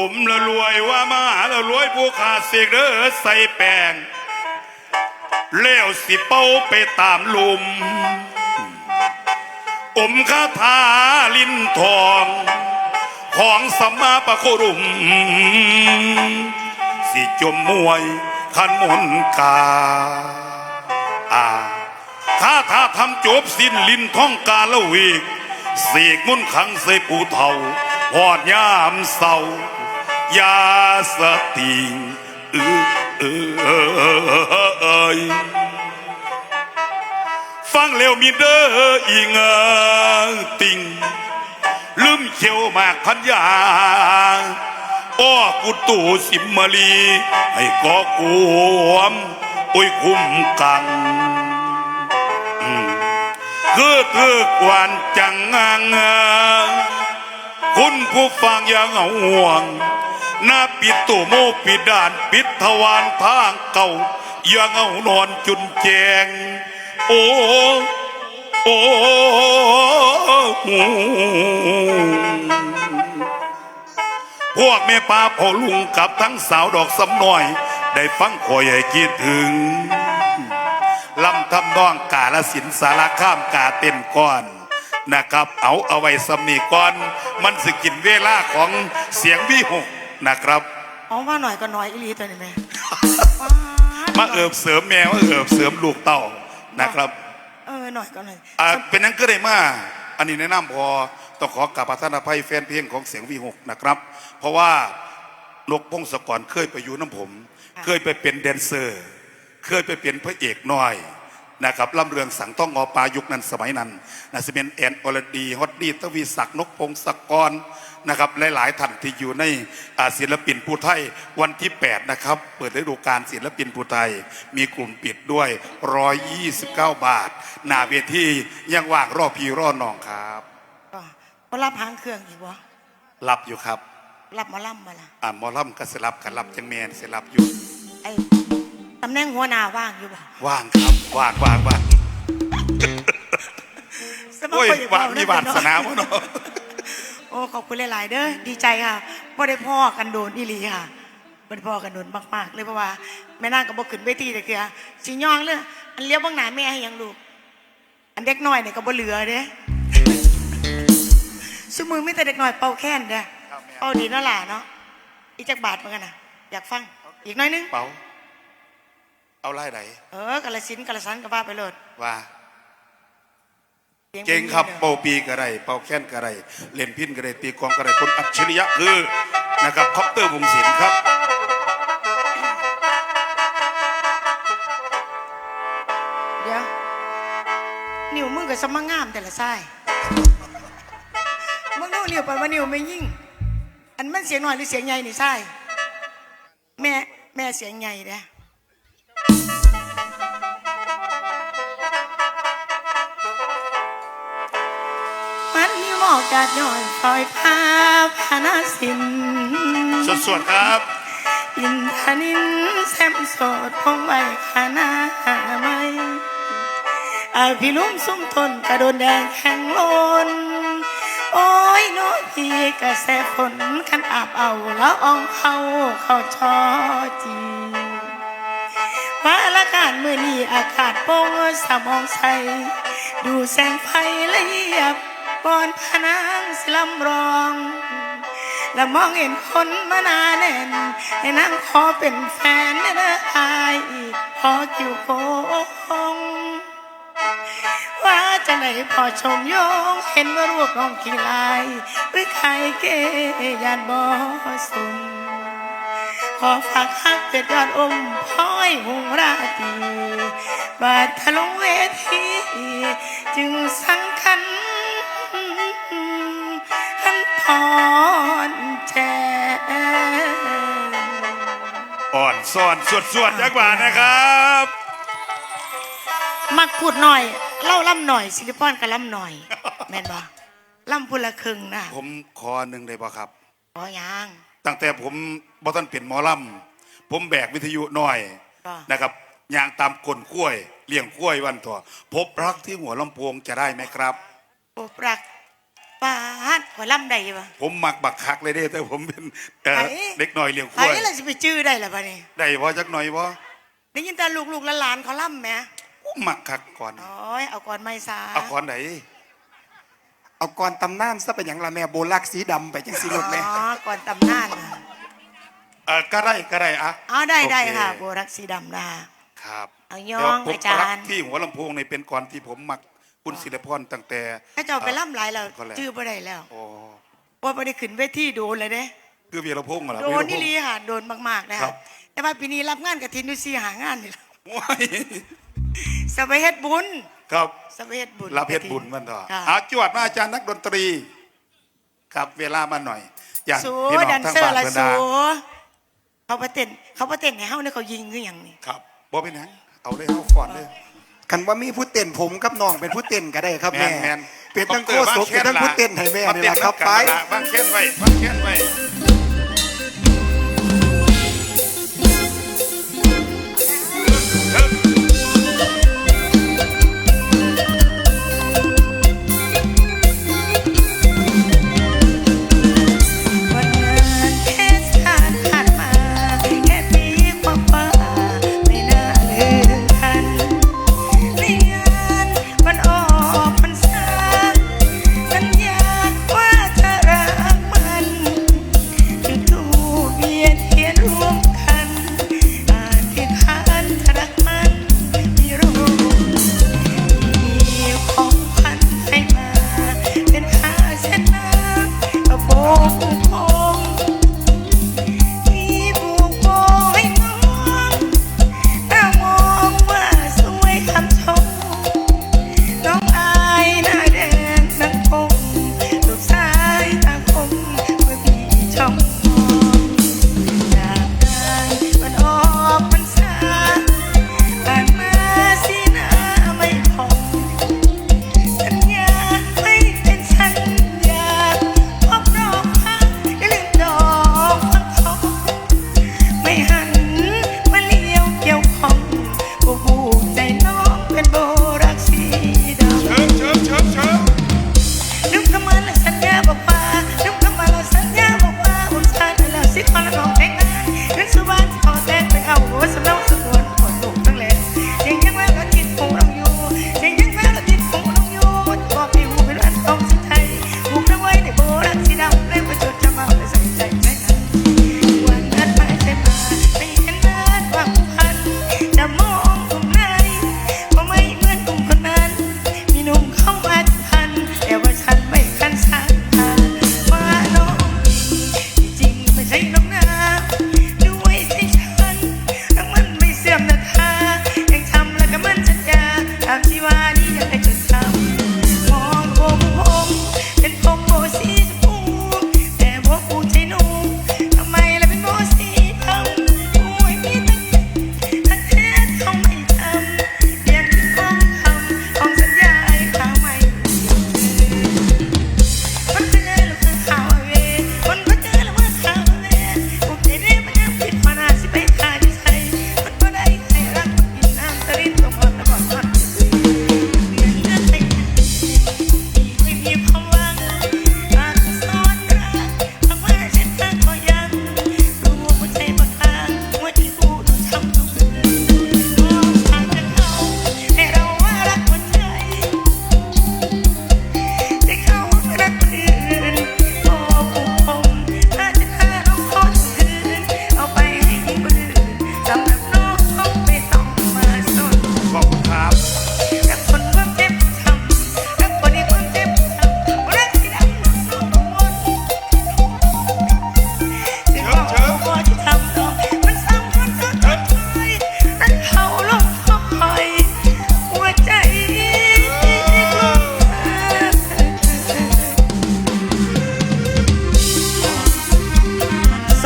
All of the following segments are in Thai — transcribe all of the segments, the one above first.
อมละรวยว่ามาละรวยผู้ขาดเสกเด้อใส่แป้งแล้วสิเป้าไปตามลมอมคาถาลิ้นทอง ของสัมมาปะโครุม สิจมมวยขันมนกาอาคาถาทำจบสิ้นลิ้นท่องกาละวีกเสกมุนขังใส่ปูเทาหอดยามเศร้า ยาสติงเออเออฟังเร็วมีเด้ออีเงติงลืมเขียวมากพันยาอ้อกุตูสิมมาลี ให้ก่อกวมอ้ยคุ้มกังอืมคือเถือกวนจังงางคุณผู้ฟังอย่างเอาห่วง หน้าปิดตัวโมปิดด่านปิดทวารทางเก่ายังเอานอนจุนแจง โอ้ โอ้พวกแม่ป้าพ่อลุงกับทั้งสาวดอกสำน้อย ได้ฟังคอยให้คิดถึงลำทำนองกาลสินสารข้ามกาเต้นก้อนนะครับ เอาเอาไว้สำนีก่อน มันสกินเวลาของเสียงวิหก นะครับเอาว่าหน่อยก็หน่อยอีหลีตัวนี้แม่มาเอิบเสริมแมวเอิบเสริมลูกเต่านะครับ เออหน่อยก็หน่อยอ่าเป็นนังก็ได้มาอันนี้แนะนำพอต้องขอกราบประทานอภัยแฟนเพลงของเสียงวีหกนะครับ เพราะว่านกพงศกรเคยไปอยู่น้ำผม เคยไปเป็นแดนเซอร์ เคยไปเป็นพระเอกน้อยนะครับล่ำเรืองสังต้องงอปลายุคนั้นสมัยนั้นนะสิเป็นแอนอรดีฮอตดีตวีศักดิ์นกพงศกร นะครับหลายๆท่านที่อยู่ในอ่าศิลปินผู้ไทยวันที่ 8 นะครับ เปิดฤดูกาลศิลปินผู้ไทย มีกลุ่มปิดด้วย 129 บาท หน้าเวทียังว่างรอพี่รอน้องครับก็บ่รับหางเครื่องอีกวะรับอยู่ครับ รับหมอลำมาล่ะอ่าหมอลำก็สลับกันรับจังแมนสลับอยู่ไอ้ตำแหน่งหัวหน้าว่างอยู่บ่ว่างครับว่างว่างว่างสมัครโอ้ยไปอยู่ว่าเปล่มีวาสนาวะเนาะ โอ้ขอบคุณหลาย ๆ เด้อดีใจค่ะบ่ได้พ่อกันโดนอีหลีค่ะบ่ได้พ่อกันโดนมาก ๆ เลยเพราะว่าแม่นางก็บ่ขึ้นเวทีแต่คือสิย่องเลยอันเลี้ยวเบางหน้าแม่ให้หยังลูกอันเด็กน้อยเนี่ยก็บ่เหลือเด้สมือไม่แต่เด็กน้อยเป่าแค้นเด้อเป่าดีเนาะหล่ะเนาะอีกจักบาทเหมือนกันนะอยากฟัง อีกหน้อยนึงเป๋าเอาไล่ไหนเออกาลสินธุ์กาลสันก็ว่าไปโลดว่าสีย เก่งครับเป่าปีก็ได้เป่าแค้นก็ได้เล่นพินก็ได้ตีกองก็ได้คนอัจฉริยะคือนะครับคอปเตอร์วงศิลป์ครับเดี๋ยวนิ้วมึงก็สมังงามแต่ละไส้มึงดูนิ้วปันว่านิ้วไม่ยิ่ง อันมันเสียงหน่อยหรือเสียงใหญ่นี่ไส้แม่แม่เสียงใหญ่เด้ กกาดย่อยคอยพาพานาสินสดๆครับอินทนินแซมโสดพงไว้ขาหน้าไม่อาพี่ลุ่มสุ่มทนกระโดนแดงแข็งลนโอ้ยน้อยพี่กระแสฝนขันอาบเอาแล้วอองเข้าเข้าชอจีว่าละการมือนี้อากาศโปร่งสมองใสดูแสงไฟละเอียบ บอนพนางสิลำรอง แล้วมองเห็นคนมาหนาแน่น ให้นางขอเป็นแฟนเด้ออายพอคิวโค้งว่าจะไหนพอชมโยง เห็นว่ารูปน้องกี่ลายวิใครเกยานบ่สมขอฝากฮักเป็ดยอดอมพ้อยหงราตีบาดทะลงเวที จึงสัง อนซ่อนสวดๆจักบาทนะครับ มักพูดหน่อย เล่าล่ำหน่อย สิริพรกับล่ำหน่อย แม่นบ่ล่ำพุละครึ่งนะผมขอหนึ่งได้ป่ะครับขอยังตั้งแต่ผมบ่ทันเป็นหมอลำผมแบกวิทยุน้อยก็นะครับยางตามกลนกล้วยเลี้ยงกล้วยวันต่อพบรักที่หัวลำโพงจะได้ไหมครับ พบรัก ปาดขอล่ำใดปะ ผมมักบักคักเลยเด้แต่ผมเป็นเอ่อไผ เด็กหน่อยเลี้ยงคไอ้วายเราจะไปจื้อได้หรอปะนี่ได้บ่จักหน่อยบ่ได้ยินแต่ลูกๆหลานๆเขาล่ำไหมผมมักคักก่อนโอ้ยเอาก่อนไม่ซาเอาก่อนไหนเอากรตำนานซะเป็นอย่างละแม่โบลักสีดำไปจังสีรถแม่ อ๋อก่อนตำนานน่ะเออก็ได้ก็ได้อะอ๋อได้ได้โอเค่ะโบรักสีดำนะคะครับเอาย่องเดี๋วผมอาจารย์ รักที่หัวลำโพงในเป็นก่อนที่ผมมัก คุณศิลปพรตั้งแต่ถ้าเจ้าไปล่ำหลายแล้วก็แล้วจื้อบ่ได้แล้วโอ้ว่าไม่ได้ขึ้นเวทีโดนเลยเด้คือวีรพงษ์เหรอโดวีนรพนี่งษ์ลีค่ะโดนมากๆนะครัคะบแต่ว่าปีนี้รับงานกับทินดูซีหางานนี่ล่ะโอ้ยสบายเฮ็ดบุญ ครับสบายเฮ็ดบุญรับเพชรบุญมันต่อค่ะอาจวดมาอาจารย์นักดนตรี ครับเวลามาหน่อย อย่างสูพี่น้อดังนทั้งเซอบ้าร์นละเพื่อนสูดาเขาไปเต้นเขาไปเต้นให้เฮาเนี่ยเขายิงคืออย่างนี้ครับบ่เป็นหยังเอาเลยเอาฟอนเลย กันว่ามีผู้เต้นผมกับน้องเป็นผู้เต้นก็ได้ครับแมแม่นแมนเป็นทั้งโคศกเป็นทั้งผู้เต้นให้แม่นี่แหละครับไปไปบางแค้นไว้บางแค้นไว้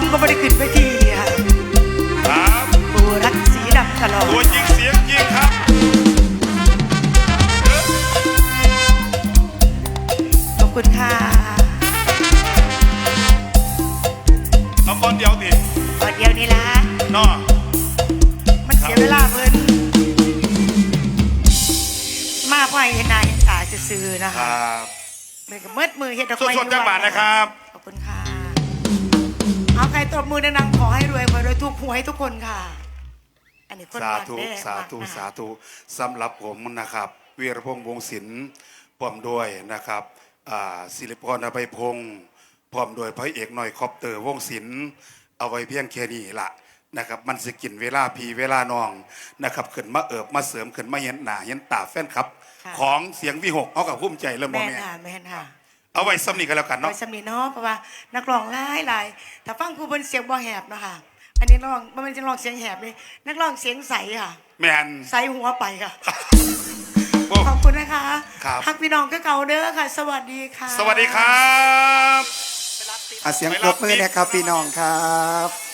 มก็ไม่ได้ขึ้นไปทีเดียวครับบูรักสีดำตลอดตัวจริงเสียงจริงครับขอบคุณค่ะเอาก่อนเดียวดิตอนเดียวนี้ละนาะมันเสียเวลาเพิ่นมาพ่อเห็นหนายตาซื่อๆนะคคะรับมือกับมืดมือเฮ็ดดอกสไม้ดๆจากบาทนะครับ เอาใครตบมือดังๆขอให้รวยขอให้รวยทุกหวยทุกคนค่ะ อันนี้คนสาบ้นธุแด้สาธุมกนะ สาธุสำหรับผมนะครับวีรพงษ์วงศิลป์พร้อมด้วยนะครับอ่าศิริพรอภัยพงศ์พร้อมด้วยพระเอกหน่อยคอปเตอร์วงศิลป์เอาไว้เพียงแค่นี้ละนะครับมันสิกินเวลาพีเวลานองนะครับขึ้นมาเอิบมาเสริมขึ้นมาเห็นหน้าเห็นตาแฟนครับ ค่ะ ของเสียงวิหกเอากับภูมิใจเริ่มบ่แม่นแม่ ค่ะแม่นค่ะ เอาไว้ซ้ำนี้กันแล้วกันโดเนาะยสมีเนาะเพราะว่านักร้องหลายหลายแต่ฟังผู้บนเสียงบ่แหบเนาะค่ะ อันนี้ร้องบ่แมันจะร้องเสียงแหบเลยนักร้องเสียงใสค่ะ แม่นใสหัวไปค่ะ โอ้ ขอบคุณนะคะครับ ฮักพี่น้องก็เก่าเด้อค่ะ สวัสดีค่ะ สวัสดีครับ อาเสียงปรบมือนะครับพี่น้องครับ